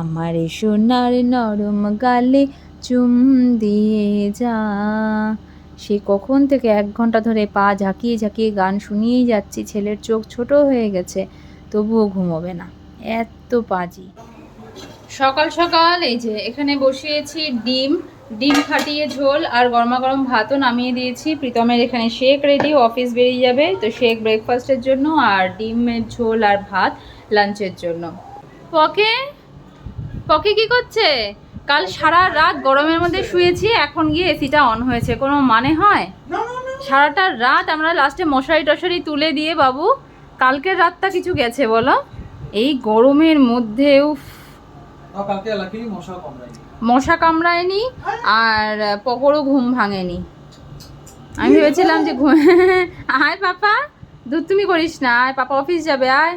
আমার সোনার নরম গালে চুম দিয়ে যা। সে কখন থেকে এক ঘণ্টা ধরে পা ঝাঁকিয়ে ঝাঁকিয়ে গান শুনিয়েই যাচ্ছি, ছেলের চোখ ছোট হয়ে গেছে, তবুও ঘুমোবে না। এত পাজি। সকাল সকাল এই যে এখানে বসিয়েছি ডিম ডিম ফাটিয়ে ঝোল আর গরমা গরম ভাতও নামিয়ে দিয়েছি। প্রীতমের এখানে শেক রেডি অফিস বেরিয়ে যাবে, তো শেক ব্রেকফাস্টের জন্য আর ডিমের ঝোল আর ভাত লাঞ্চের জন্য। পকে? পকে কি করছে? কাল সারা রাত গরমের মধ্যে শুয়েছি এখন গিয়ে এসিটা অন হয়েছে। কোনো মানে হয়? সারাটা রাত আমরা লাস্টে মশারি টশারি তুলে দিয়ে বাবু কালকের রাতটা কিছু গেছে বলো? এই গরমের মধ্যে উফ। মশা কামড়ায়নি। মশা কামড়ায়নি আর পকড়ও ঘুম ভাঙেনি। আমি ভেবেছিলাম যে ঘুম আয় পাপা দুধ তুমি করিস না আয় পাপা অফিস যাবে আয়।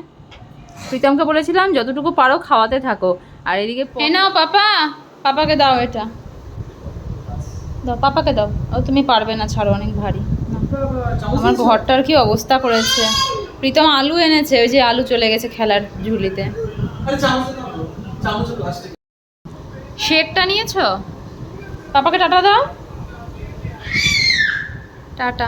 প্রীতমকে বলেছিলাম যতটুকু পারো খাওয়াতে থাকো। আর এদিকে নাও পাপা। পাপাকে দাও এটা। দাও পাপাকে দাও। ও তুমি পারবে না ছাড়ো অনেক ভারী। আমার ঘরটার কি অবস্থা করেছে? প্রীতম আলু এনেছে ওই যে আলু চলে গেছে খেলার ঝুলিতে। শেকটা নিয়েছো? পাপাকে টাটা দাও। টাটা।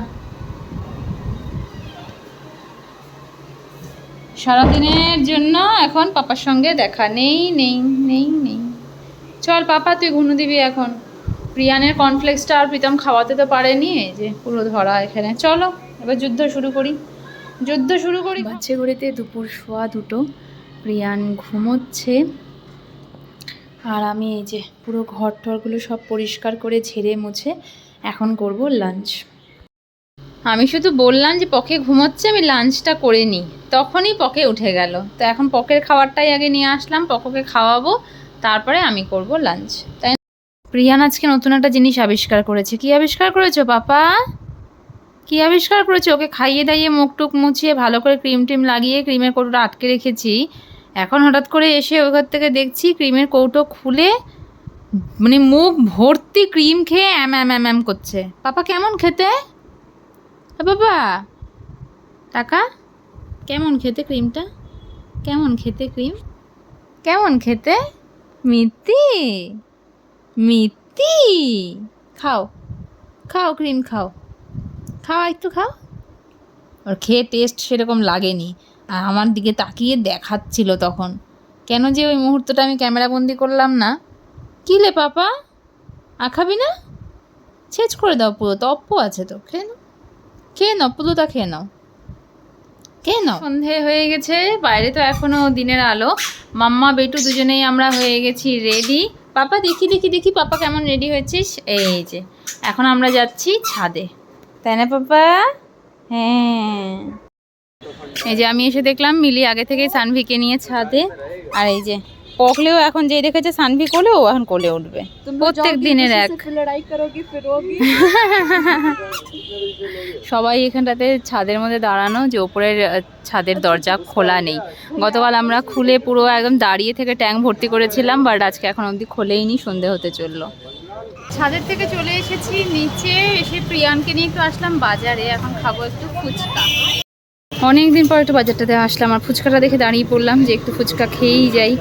সারাদিনের জন্য এখন পাপার সঙ্গে দেখা। নেই নেই নেই নেই। চল পাপা, তুই ঘুনু দিবি এখন। প্রিয়ানের কর্নফ্লেক্সটা আর প্রীতম খাওয়াতে তো পারেনি, এই যে পুরো ধরা এখানে। চলো, এবার যুদ্ধ শুরু করি। যুদ্ধ শুরু করি। বাচ্চা ঘড়িতে দুপুর শোয়া দুটো। প্রিয়ান ঘুমোচ্ছে। আর আমি এই যে পুরো ঘর টরগুলো সব পরিষ্কার করে ঝেড়ে মুছে এখন করব লাঞ্চ আমি শুধু বললাম যে পকে ঘুমোচ্ছে, আমি লাঞ্চটা করে নিই। তখনই পকে উঠে গেল। তো এখন পকের খাবারটাই আগে নিয়ে আসলাম পককে খাওয়াবো, তারপরে আমি করব লাঞ্চ। তাই প্রিয়ান আজকে নতুন একটা জিনিস আবিষ্কার করেছে। কি আবিষ্কার করেছ, পাপা? কি আবিষ্কার করেছ? ওকে খাইয়ে দাইয়ে মুখ টুক মুছিয়ে ভালো করে ক্রিম টিম লাগিয়ে ক্রিমের কৌটোটা আটকে রেখেছি। এখন হঠাৎ করে এসে ওই ঘর থেকে দেখছি ক্রিমের কৌটো খুলে মানে মুখ ভর্তি ক্রিম খেয়ে অ্যাম অ্যাম অ্যাম করছে। পাপা কেমন খেতে? বাবা টাকা কেমন খেতে ক্রিমটা? কেমন খেতে ক্রিম? কেমন খেতে? মিত্তি? মিত্তি? খাও খাও ক্রিম খাও। খাও একটু খাও। ওর খেয়ে টেস্ট সেরকম লাগেনি। আর আমার দিকে তাকিয়ে দেখাচ্ছিল তখন। কেন যে ওই মুহূর্তটা আমি ক্যামেরাবন্দি করলাম না? কী লে পাপা? আখাবি না? ছেচ করে দাও পুরো তো অপ্প আছে তো খেয়ে খেয়ে নাও পুরোটা খেয়ে নাও। খেয়ে নাও। সন্ধে হয়ে গেছে, বাইরে তো এখনও দিনের আলো। মাম্মা, বেটু দুজনেই আমরা হয়ে গেছি রেডি পাপা, দেখি দেখি দেখি, পাপা কেমন রেডি হয়েছিস এই যে, এখন আমরা যাচ্ছি ছাদে। তাই না, পাপা? হ্যাঁ। এই যে, আমি এসে দেখলাম মিলি আগে থেকেই সানভিকে নিয়ে ছাদে। আর এই যে পকলেও এখন যেই দেখেছে সানভি কোলে ও এখন কোলে উঠবে প্রত্যেক দিনের এক लड़ाई करोगी फिर रोगी সবাই এখানটাতে ছাদের মধ্যে দাঁড়ানো যে ওপরের আহ, ছাদের দরজা খোলা নেই গতকাল আমরা খুলে পুরো একদম দাঁড়িয়ে থেকে ট্যাঙ্ক ভর্তি করেছিলাম বাট আজকে এখন অবধি খোলেই নি সন্ধে হতে চললো ছাদের থেকে চলে এসেছি নিচে এসে প্রিয়ানকে নিয়ে একটু আসলাম বাজারে এখন খাবো একটু ফুচকা অনেক দিন পর একটু বাজারটাতে আসলাম আর ফুচকাটা দেখে দাঁড়িয়ে পড়লাম যে একটু ফুচকা খেয়েই যাই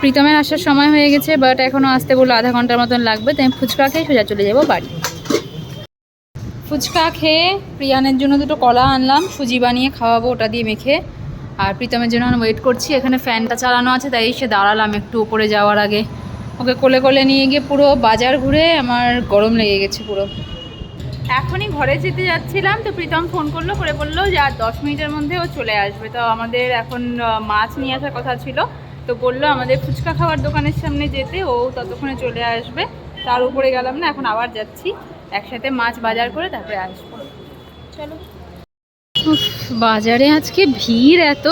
প্রীতমের আসার সময় হয়ে গেছে বাট এখনও আসতে বলল আধা ঘণ্টার মতন লাগবে, তাই ফুচকা খেয়ে সোজা চলে যাব বাড়ি। ফুচকা খেয়ে প্রিয়ানের জন্য দুটো কলা আনলাম, সুজি বানিয়ে খাওয়াবো ওটা দিয়ে মেখে। আর প্রীতমের জন্য ওয়েট করছি, এখানে ফ্যানটা চালানো আছে, তাই এসে দাঁড়ালাম একটু উপরে যাওয়ার আগে। ওকে কোলে কোলে নিয়ে গিয়ে পুরো বাজার ঘুরে আমার গরম লেগে গেছে পুরো। এখনই ঘরে যেতে যাচ্ছিলাম, তো প্রীতম ফোন করল, করে বলল যে আর দশ মিনিটের মধ্যে ও চলে আসবে। তো আমাদের এখন মাছ নিয়ে আসার কথা ছিল। তো বলল আমাদের ফুচকা খাওয়ার দোকানের সামনে যেতে, ও ততক্ষণে চলে আসবে। তার উপরে গেলাম না, এখন আবার যাচ্ছি। একসাথে মাছ বাজার করে তারপরে আসব। চলো। বাজারে আজকে ভিড় এত।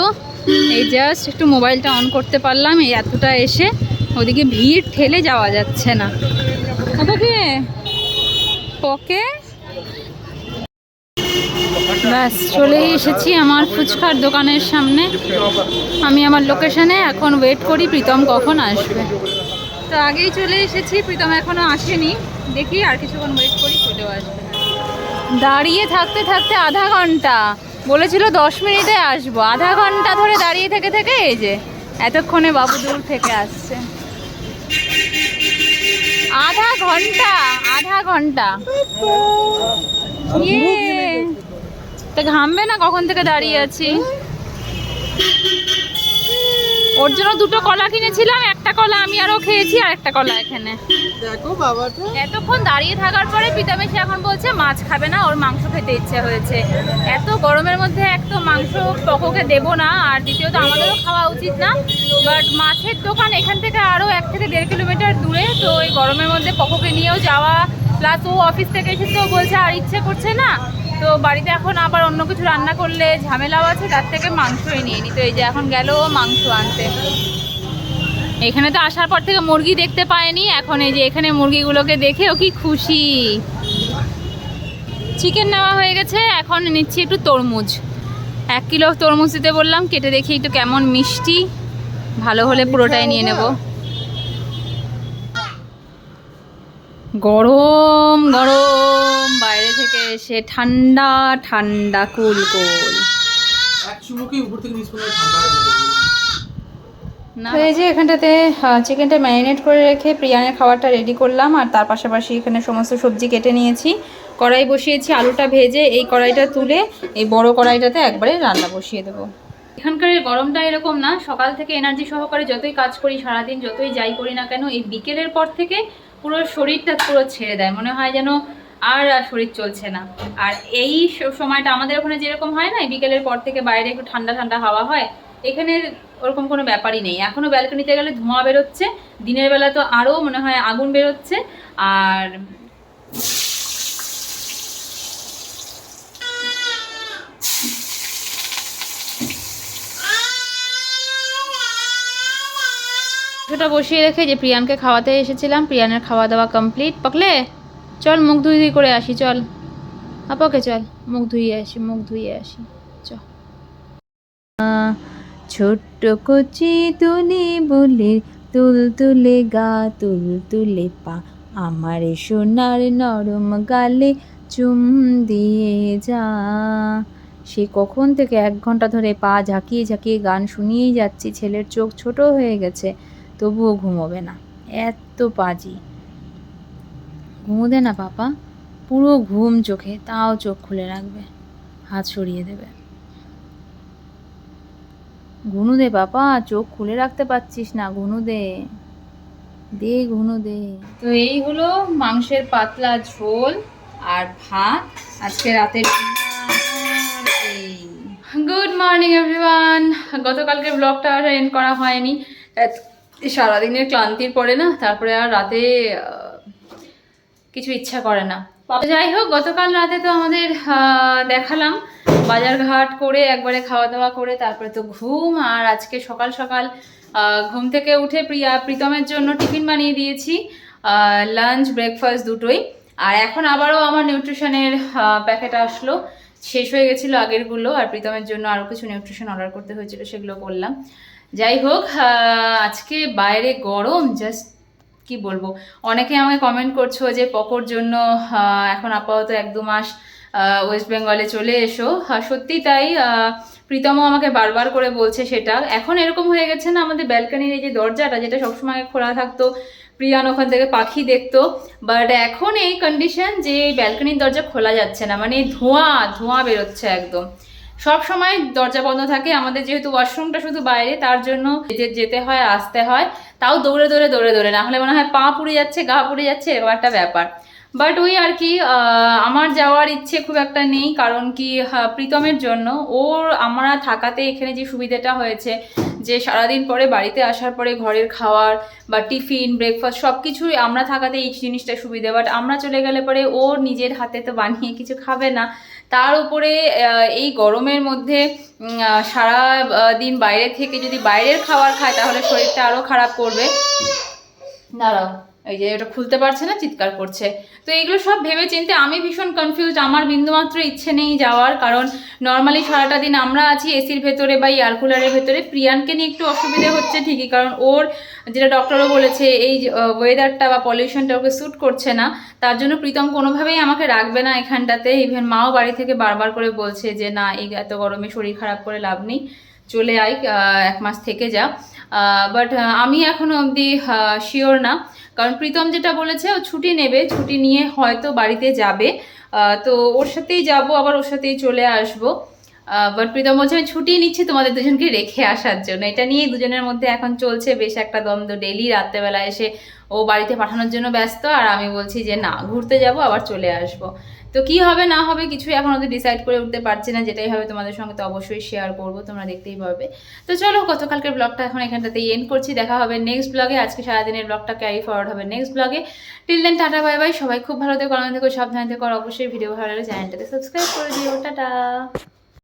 এই জাস্ট একটু মোবাইলটা অন করতে পারলাম, এই এতটা এসে ওদিকে ভিড় ঠেলে যাওয়া যাচ্ছে না। ওকে পকে? ব্যাস, চলেই এসেছি আমার ফুচকার দোকানের সামনে। আমি আমার লোকেশনে এখন ওয়েট করি, প্রীতম কখন আসবে। তো আগেই চলে এসেছি, প্রীতম এখনও আসেনি। দেখি আর কিছুক্ষণ ওয়েট করি চলেও আসবে দাঁড়িয়ে থাকতে থাকতে আধা ঘণ্টা। বলেছিল দশ মিনিটে আসব। আধা ঘণ্টা ধরে দাঁড়িয়ে থেকে থেকে এই যে, এতক্ষণে বাবু দূর থেকে আসছে। আধা ঘণ্টা আধা ঘণ্টা। ইয়ে। তা ঘামবে না? কখন থেকে দাঁড়িয়ে আছি? ওর জন্য দুটো কলা কিনেছিলাম একটা কলা আমি আরও খেয়েছি আর একটা কলা এখানে। দেখো বাবাটা। এতক্ষণ দাঁড়িয়ে থাকার পরে পিতাম এসে এখন বলছে মাছ খাবে না ওর মাংস খেতে ইচ্ছে হয়েছে। এত গরমের মধ্যে এক তো মাংস পকোকে দেবো না আর দ্বিতীয়ত আমাদেরও খাওয়া উচিত না। বাট মাছের দোকান এখান থেকে আরও এক থেকে দেড় কিলোমিটার দূরে তো এই গরমের মধ্যে পকোকে নিয়েও যাওয়া প্লাস ও অফিস থেকে এসে তো বলছে আর ইচ্ছে করছে না। তো বাড়িতে এখন আবার অন্য কিছু রান্না করলে ঝামেলাও আছে, তার থেকে মাংসই নিয়ে নি তো এই যে এখন গেল মাংস আনতে। এখানে তো আসার পর থেকে মুরগি দেখতে পায়নি, এখন এই যে এখানে মুরগিগুলোকে দেখে ও কি খুশি। চিকেন নেওয়া হয়ে গেছে, এখন নিচ্ছি একটু তরমুজ। এক কিলো তরমুজ দিতে বললাম, কেটে দেখি একটু কেমন মিষ্টি। ভালো হলে পুরোটাই নিয়ে নেব। গরম গরম। থেকে এসে ঠান্ডা ঠান্ডা কুল কুল। হয়ে এই যে এখানটাতে চিকেনটা ম্যারিনেট করে রেখে প্রিয়ানের খাবারটা রেডি করলাম আর তার পাশাপাশি এখানে সমস্ত সবজি কেটে নিয়েছি। কড়াই বসিয়েছি আলুটা ভেজে এই কড়াইটা তুলে এই বড় কড়াইটাতে একবারে রান্না বসিয়ে দেবো। এখানকার গরমটা এরকম না সকাল থেকে এনার্জি সহকারে যতই কাজ করি সারাদিন যতই যাই করি না কেন এই বিকেলের পর থেকে পুরো শরীরটা পুরো ছেড়ে দেয়। মনে হয় যেন আর শরীর চলছে না। আর এই সময়টা আমাদের ওখানে যেরকম হয় না, বিকেলের পর থেকে বাইরে একটু ঠান্ডা ঠান্ডা হাওয়া হয়, এখানে ওরকম কোনো ব্যাপারই নেই। এখনও ব্যালকনিতে গেলে ধোঁয়া বেরোচ্ছে, দিনের বেলা তো আরও মনে হয় আগুন বেরোচ্ছে, আর ওটা বসিয়ে রেখে যে প্রিয়ানকে খাওয়াতে এসেছিলাম, প্রিয়ানের খাওয়া দাওয়া কমপ্লিট। পাকলে? চল মুখ ধুই ধুই করে আসি, চল। আপাকে চল, মুখ ধুইয়ে আসি, মুখ ধুইয়ে আসি। ছোট্ট কচি তুলি বলে তুল তুলে গা, তুল তুলে পা। আমার সোনার নরম গালে চুম দিয়ে যা। সে কখন থেকে এক ঘণ্টা ধরে পা ঝাঁকিয়ে ঝাঁকিয়ে গান শুনিয়েই যাচ্ছি, ছেলের চোখ ছোট হয়ে গেছে, তবুও ঘুমোবে না। এত পাজি। ঘুমোদে না, পাপা। পুরো ঘুম চোখে, তাও চোখ খুলে রাখবে। হাত সরিয়ে দেবে। ঘুনু দে পাপা, চোখ খুলে রাখতে পারছিস না ঘুনু দে ঘুনু দে তো এই হলো মাংসের পাতলা ঝোল আর ভাত। আজকে রাতের গুড মর্নিং এভরিওয়ান গতকালকে ব্লগটা আর এন্ড করা হয়নি। সারাদিনের ক্লান্তির পরে না, তারপরে আর রাতে কিছু ইচ্ছা করে না। যাই হোক, গতকাল রাতে তো আমাদের দেখালাম বাজার ঘাট করে একবারে খাওয়া দাওয়া করে তারপরে তো ঘুম আর আজকে সকাল সকাল ঘুম থেকে উঠে প্রিয়া, প্রীতমের জন্য টিফিন বানিয়ে দিয়েছি লাঞ্চ ব্রেকফাস্ট দুটোই। আর এখন আবারও আমার নিউট্রিশনের প্যাকেট আসলো। শেষ হয়ে গেছিল আগেরগুলো আর প্রীতমের জন্য আরও কিছু নিউট্রিশন অর্ডার করতে হয়েছিল, সেগুলো করলাম। যাই হোক আজকে বাইরে গরম জাস্ট কি বলব? অনেকে আমাকে কমেন্ট করছ যে, পকোর জন্য এখন আপাতত এক দু মাস ওয়েস্ট বেঙ্গলে চলে এসো। আর সত্যি তাই প্রীতমও আমাকে বারবার করে বলছে সেটা। এখন এরকম হয়ে গেছে না, আমাদের ব্যালকানির এই যে দরজাটা, যেটা সবসময় খোলা থাকতো, প্রিয়ান ওখান থেকে পাখি দেখতো। বাট এখন এই কন্ডিশন যে ব্যালকানির দরজা খোলা যাচ্ছে না মানে ধোঁয়া ধোঁয়া বেরোচ্ছে একদম। সব সময় দরজা বন্ধ থাকে। আমাদের যেহেতু ওয়াশরুমটা শুধু বাইরে, তার জন্য যেতে হয়, আসতে হয়। তাও দৌড়ে দৌড়ে দৌড়ে দৌড়ে। না হলে মনে হয় পা পুড়ে যাচ্ছে, গা পুড়ে যাচ্ছে, এরকম একটা ব্যাপার। বাট ওই আর কি আমার যাওয়ার ইচ্ছে খুব একটা নেই, কারণ কি প্রীতমের জন্য। ওর, আমরা থাকাতে এখানে যে সুবিধাটা হয়েছে, যে সারাদিন পরে বাড়িতে আসার পরে ঘরের খাওয়ার বা টিফিন ব্রেকফাস্ট সব কিছুই আমরা থাকাতে এই জিনিসটা সুবিধা। বাট আমরা চলে গেলে পরে ওর নিজের হাতে তো বানিয়ে কিছু খাবে না। তার উপরে এই গরমের মধ্যে সারা দিন বাইরে থেকে যদি বাইরের খাবার খায়, তাহলে শরীরটা আরও খারাপ করবে। দাঁড়াও। এই যে এটা খুলতে পারছে না, চিৎকার করছে। তো এগুলো সব ভেবে চিন্তে আমি ভীষণ কনফিউজ আমার বিন্দুমাত্র ইচ্ছে নেই যাওয়ার, কারণ নর্মালি সারাটা দিন আমরা আছি এসির ভেতরে বা এয়ার কুলারের ভেতরে। প্রিয়ানকে নিয়ে একটু অসুবিধে হচ্ছে ঠিকই, কারণ ওর যেটা ডক্টরও বলেছে, এই ওয়েদারটা বা পলিউশনটা ওকে স্যুট করছে না। তার জন্য প্রীতম কোনোভাবেই আমাকে রাখবে না এখানটাতে। ইভেন মাও বাড়ি থেকে বারবার করে বলছে যে, না, এই এত গরমে শরীর খারাপ করে লাভ নেই। চলে আয় এক মাস থেকে যা। বাট আমি এখনও অবধি শিওর না। কারণ প্রীতম যেটা বলেছে, ও ছুটি নেবে, ছুটি নিয়ে হয়তো বাড়িতে যাবে। তো ওর সাথেই যাব, আবার ওর সাথেই চলে আসব। বাট প্রীতম বলছে, আমি ছুটি নিচ্ছি তোমাদের দুজনকে রেখে আসার জন্য। এটা নিয়ে দুজনের মধ্যে এখন চলছে বেশ একটা দ্বন্দ্ব। ডেলি রাত্রেবেলা এসে ও বাড়িতে পাঠানোর জন্য ব্যস্ত আর আমি বলছি যে না, ঘুরতে যাব, আবার চলে আসব। তো কি হবে না হবে কিছুই এখন ওদের ডিসাইড করে উঠতে পারছি না, যেটাই হবে তোমাদের সঙ্গে তো অবশ্যই শেয়ার করব, তোমরা দেখতেই পাবে তো চলো, গতকালকের ব্লগটা এখন এখানটাতেই এন্ড করছি, দেখা হবে নেক্সট ব্লগে আজকে সারাদিনের ব্লগটা ক্যারি ফরওয়ার্ড হবে নেক্সট ব্লগে till then tata bye bye সবাই খুব ভালো থেকো আনন্দ থেকো, সাবধানে থেকো অবশ্যই ভিডিও ভালো লাগলে চ্যানেলটাতে সাবস্ক্রাইব করে দিও, টাটা।